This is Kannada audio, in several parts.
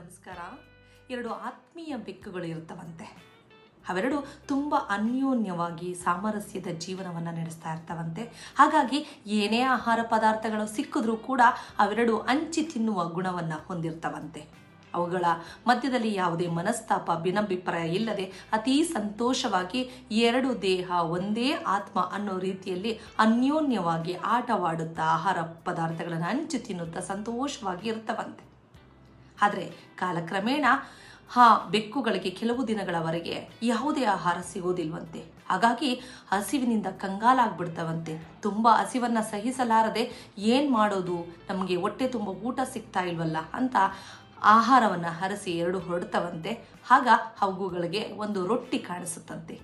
ನಮಸ್ಕಾರ. ಎರಡು ಆತ್ಮೀಯ ಬೆಕ್ಕುಗಳು ಇರ್ತವಂತೆ ಅವೆರಡು ತುಂಬ ಅನ್ಯೋನ್ಯವಾಗಿ ಸಾಮರಸ್ಯದ ಜೀವನವನ್ನು ನಡೆಸ್ತಾ ಇರ್ತವಂತೆ. ಹಾಗಾಗಿ ಏನೇ ಆಹಾರ ಪದಾರ್ಥಗಳು ಸಿಕ್ಕಿದ್ರೂ ಕೂಡ ಅವೆರಡು ಅಂಚಿ ತಿನ್ನುವ ಗುಣವನ್ನು ಹೊಂದಿರ್ತವಂತೆ. ಅವುಗಳ ಮಧ್ಯದಲ್ಲಿ ಯಾವುದೇ ಮನಸ್ತಾಪ, ಭಿನ್ನಾಭಿಪ್ರಾಯ ಇಲ್ಲದೆ ಅತೀ ಸಂತೋಷವಾಗಿ ಎರಡು ದೇಹ ಒಂದೇ ಆತ್ಮ ಅನ್ನೋ ರೀತಿಯಲ್ಲಿ ಅನ್ಯೋನ್ಯವಾಗಿ ಆಟವಾಡುತ್ತಾ ಆಹಾರ ಪದಾರ್ಥಗಳನ್ನು ಹಂಚಿ ತಿನ್ನುತ್ತಾ ಸಂತೋಷವಾಗಿ ಇರ್ತವಂತೆ. ಆದರೆ ಕಾಲಕ್ರಮೇಣ ಆ ಬೆಕ್ಕುಗಳಿಗೆ ಕೆಲವು ದಿನಗಳವರೆಗೆ ಯಾವುದೇ ಆಹಾರ ಸಿಗೋದಿಲ್ವಂತೆ ಹಾಗಾಗಿ ಹಸಿವಿನಿಂದ ಕಂಗಾಲಾಗ್ಬಿಡ್ತವಂತೆ. ತುಂಬ ಹಸಿವನ್ನು ಸಹಿಸಲಾರದೆ ಏನು ಮಾಡೋದು? ನಮಗೆ ಹೊಟ್ಟೆ ತುಂಬ ಊಟ ಸಿಗ್ತಾ ಇಲ್ವಲ್ಲ ಅಂತ ಆಹಾರವನ್ನು ಹರಸಿ ಎರಡು ಹೊರಡ್ತವಂತೆ ಆಗ ಅವುಗಳಿಗೆ ಒಂದು ರೊಟ್ಟಿ ಕಾಣಿಸುತ್ತಂತೆ.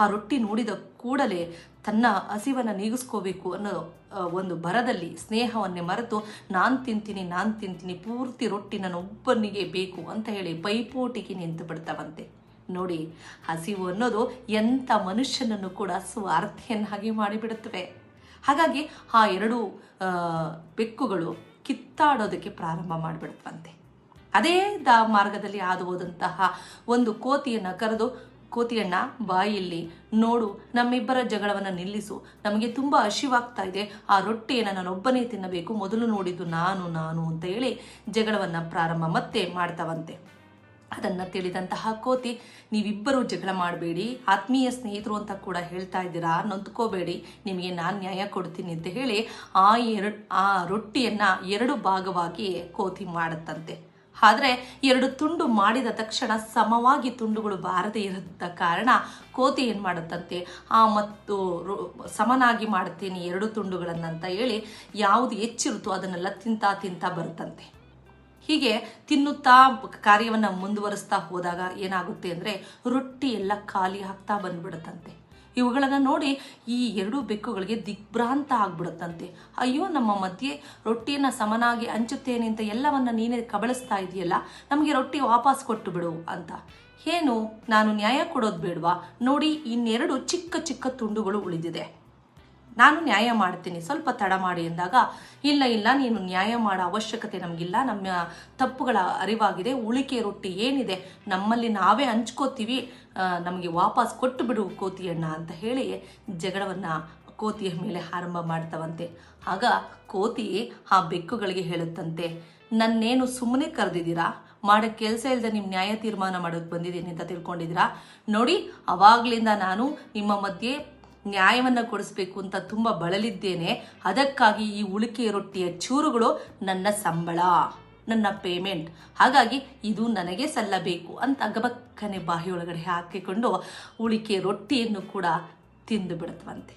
ಆ ರೊಟ್ಟಿ ನೋಡಿದ ಕೂಡಲೇ ತನ್ನ ಹಸಿವನ್ನು ನೀಗಿಸ್ಕೋಬೇಕು ಅನ್ನೋ ಒಂದು ಭರದಲ್ಲಿ ಸ್ನೇಹವನ್ನೇ ಮರೆತು, ನಾನು ತಿಂತೀನಿ ನಾನು ತಿಂತೀನಿ, ಪೂರ್ತಿ ರೊಟ್ಟಿ ನನ್ನೊಬ್ಬನಿಗೆ ಬೇಕು ಅಂತ ಹೇಳಿ ಪೈಪೋಟಿಗೆ ನಿಂತು ಬಿಡ್ತವಂತೆ. ನೋಡಿ, ಹಸಿವು ಅನ್ನೋದು ಎಂಥ ಮನುಷ್ಯನನ್ನು ಕೂಡ ಸ್ವಾರ್ಥಿಯನ್ನಾಗಿ ಮಾಡಿಬಿಡುತ್ತವೆ. ಹಾಗಾಗಿ ಆ ಎರಡು ಬೆಕ್ಕುಗಳು ಕಿತ್ತಾಡೋದಕ್ಕೆ ಪ್ರಾರಂಭ ಮಾಡಿಬಿಡುತ್ತವಂತೆ. ಅದೇ ದ ಮಾರ್ಗದಲ್ಲಿ ಹಾದು ಹೋದಂತಹ ಒಂದು ಕೋತಿಯನ್ನು ಕರೆದು, ಕೋತಿಯಣ್ಣ ಬಾಯಲ್ಲಿ ನೋಡು, ನಮ್ಮಿಬ್ಬರ ಜಗಳವನ್ನು ನಿಲ್ಲಿಸು. ನಮಗೆ ತುಂಬ ಹಸಿವಾಗ್ತಾ ಇದೆ. ಆ ರೊಟ್ಟಿಯನ್ನು ನಾನೊಬ್ಬನೇ ತಿನ್ನಬೇಕು. ಮೊದಲು ನೋಡಿದ್ದು ನಾನು ನಾನು ಅಂತ ಹೇಳಿ ಜಗಳವನ್ನು ಪ್ರಾರಂಭ ಮತ್ತೆ ಮಾಡ್ತಾವಂತೆ. ಅದನ್ನು ತಿಳಿದಂತಹ ಕೋತಿ, ನೀವಿಬ್ಬರೂ ಜಗಳ ಮಾಡಬೇಡಿ. ಆತ್ಮೀಯ ಸ್ನೇಹಿತರು ಅಂತ ಕೂಡ ಹೇಳ್ತಾ ಇದ್ದೀರಾ? ನೊಂದ್ಕೋಬೇಡಿ. ನಿಮಗೆ ನಾನು ನ್ಯಾಯ ಕೊಡ್ತೀನಿ ಅಂತ ಹೇಳಿ ಆ ಎರಡು, ಆ ರೊಟ್ಟಿಯನ್ನು ಎರಡು ಭಾಗವಾಗಿ ಕೋತಿ ಮಾಡುತ್ತಂತೆ. ಆದರೆ ಎರಡು ತುಂಡು ಮಾಡಿದ ತಕ್ಷಣ ಸಮವಾಗಿ ತುಂಡುಗಳು ಬಾರದೇ ಇರದ ಕಾರಣ ಕೋತಿ ಏನು ಮಾಡುತ್ತಂತೆ? ಆ ಮತ್ತು ಸಮನಾಗಿ ಮಾಡುತ್ತೇನೆ ಎರಡು ತುಂಡುಗಳನ್ನು ಅಂತ ಹೇಳಿ ಯಾವುದು ಹೆಚ್ಚಿರುತ್ತೋ ಅದನ್ನೆಲ್ಲ ತಿಂತಾ ತಿಂತಾ ಬರುತ್ತಂತೆ. ಹೀಗೆ ತಿನ್ನುತ್ತಾ ಕಾರ್ಯವನ್ನು ಮುಂದುವರಿಸ್ತಾ ಹೋದಾಗ ಏನಾಗುತ್ತೆ ಅಂದರೆ ರೊಟ್ಟಿ ಎಲ್ಲ ಖಾಲಿ ಹಾಕ್ತಾ ಬಂದ್ಬಿಡುತ್ತಂತೆ. ಇವುಗಳನ್ನು ನೋಡಿ ಈ ಎರಡು ಬೆಕ್ಕುಗಳಿಗೆ ದಿಗ್ಭ್ರಾಂತ ಆಗ್ಬಿಡುತ್ತಂತೆ. ಅಯ್ಯೋ, ನಮ್ಮ ಮಧ್ಯೆ ರೊಟ್ಟಿಯನ್ನು ಸಮನಾಗಿ ಹಂಚುತ್ತೇನೆ ಅಂತ ಎಲ್ಲವನ್ನ ನೀನೇ ಕಬಳಿಸ್ತಾ ಇದೆಯಲ್ಲ, ನಮಗೆ ರೊಟ್ಟಿ ವಾಪಸ್ ಕೊಟ್ಟು ಬಿಡು ಅಂತ. ಏನು, ನಾನು ನ್ಯಾಯ ಕೊಡೋದು ಬೇಡವಾ? ನೋಡಿ, ಇನ್ನೆರಡು ಚಿಕ್ಕ ಚಿಕ್ಕ ತುಂಡುಗಳು ಉಳಿದಿದೆ. ನಾನು ನ್ಯಾಯ ಮಾಡ್ತೀನಿ. ಸ್ವಲ್ಪ ತಡ ಮಾಡಿ ಎಂದಾಗ, ಇಲ್ಲ ಇಲ್ಲ, ನೀನು ನ್ಯಾಯ ಮಾಡೋ ಅವಶ್ಯಕತೆ ನಮಗಿಲ್ಲ. ನಮ್ಮ ತಪ್ಪುಗಳ ಅರಿವಾಗಿದೆ. ಉಳಿಕೆ ರೊಟ್ಟಿ ಏನಿದೆ? ನಮ್ಮಲ್ಲಿ ನಾವೇ ಹಂಚ್ಕೋತೀವಿ. ನಮಗೆ ವಾಪಸ್ ಕೊಟ್ಟು ಬಿಡು ಕೋತಿಯಣ್ಣ ಅಂತ ಹೇಳಿ ಜಗಳವನ್ನು ಕೋತಿಯ ಮೇಲೆ ಆರಂಭ ಮಾಡ್ತವಂತೆ. ಆಗ ಕೋತಿ ಆ ಬೆಕ್ಕುಗಳಿಗೆ ಹೇಳುತ್ತಂತೆ, ನನ್ನೇನು ಸುಮ್ಮನೆ ಕರೆದಿದ್ದೀರಾ? ಮಾಡೋ ಕೆಲಸ ಇಲ್ಲದೆ ನಿಮ್ಮ ನ್ಯಾಯ ತೀರ್ಮಾನ ಮಾಡೋಕ್ಕೆ ಬಂದಿದ್ದೀನಿ ಅಂತ ತಿಳ್ಕೊಂಡಿದ್ದೀರಾ? ನೋಡಿ, ಅವಾಗಲಿಂದ ನಾನು ನಿಮ್ಮ ಮಧ್ಯೆ ನ್ಯಾಯವನ್ನು ಕೊಡಿಸ್ಬೇಕು ಅಂತ ತುಂಬ ಬಳಲಿದ್ದೇನೆ. ಅದಕ್ಕಾಗಿ ಈ ಉಳಿಕೆ ರೊಟ್ಟಿಯ ಚೂರುಗಳು ನನ್ನ ಸಂಬಳ, ನನ್ನ ಪೇಮೆಂಟ್ ಹಾಗಾಗಿ ಇದು ನನಗೆ ಸಲ್ಲಬೇಕು ಅಂತ ಗಬಕ್ಕನೆ ಬಾಯಿಯೊಳಗಡೆ ಹಾಕಿಕೊಂಡು ಉಳಿಕೆ ರೊಟ್ಟಿಯನ್ನು ಕೂಡ ತಿಂದು ಬಿಡುತ್ತವಂತೆ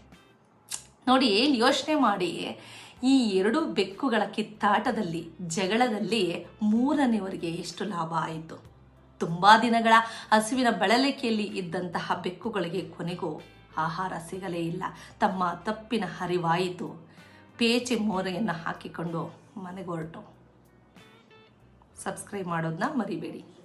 ನೋಡಿ ಯೋಚನೆ ಮಾಡಿ, ಈ ಎರಡು ಬೆಕ್ಕುಗಳ ಕಿತ್ತಾಟದಲ್ಲಿ, ಜಗಳದಲ್ಲಿ ಮೂರನೆಯವರಿಗೆ ಎಷ್ಟು ಲಾಭ ಆಯಿತು? ತುಂಬ ದಿನಗಳ ಹಸುವಿನ ಬಳಲಿಕೆಯಲ್ಲಿ ಇದ್ದಂತಹ ಬೆಕ್ಕುಗಳಿಗೆ ಕೊನೆಗೂ ಆಹಾರ ಸಿಗಲೇ ಇಲ್ಲ. ತಮ್ಮ ತಪ್ಪಿನ ಹರಿವಾಯಿತು. ಪೇಚೆ ಮೋರೆಯನ್ನು ಹಾಕಿಕೊಂಡು ಮನೆಗೊರಟು. ಸಬ್ಸ್ಕ್ರೈಬ್ ಮಾಡೋದನ್ನ ಮರಿಬೇಡಿ.